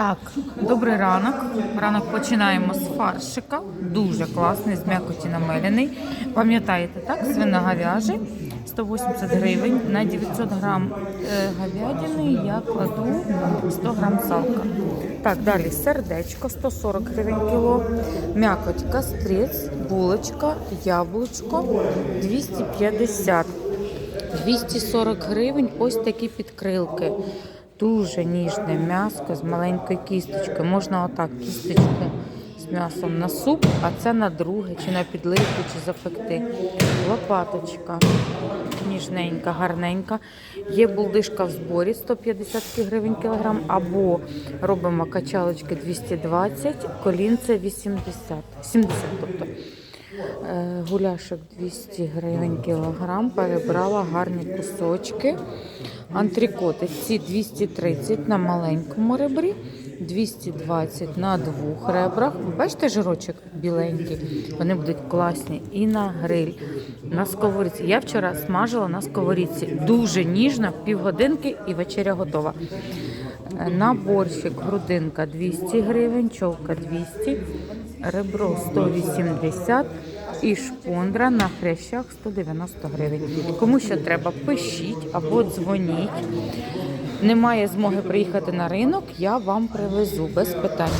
Так, добрий ранок. Ранок починаємо з фаршика. Дуже класний, з м'якоті намелений. Пам'ятаєте, так? Свиноговяжий 180 гривень. На 900 грам е, говядини я кладу 100 грам салка. Так, далі сердечко 140 гривень кіло. М'якоть кастрець, булочка, яблучко 250 240 гривень ось такі підкрилки. Дуже ніжне м'ясо з маленькою кісточкою. Можна отак кісточку з м'ясом на суп, а це на друге, чи на підливку, чи запекти. Лопаточка ніжненька, гарненька. Є булдишка в зборі 150 гривень кілограм, або робимо качалочки 220, колінце 80, 70, тобто. Е, Гуляшок 200 гривень кілограм, перебрала гарні кусочки. Антрикоти ці 230 на маленькому ребрі, 220 на двох ребрах. Бачите жирочок біленький? Вони будуть класні. І на гриль, на сковорідці. Я вчора смажила на сковорідці. Дуже ніжно, півгодинки і вечеря готова. На борщик грудинка 200 гривень, човка 200, ребро 180 і шпондра на хрящах 190 гривень. Кому що треба, пишіть або дзвоніть. Немає змоги приїхати на ринок, я вам привезу без питань.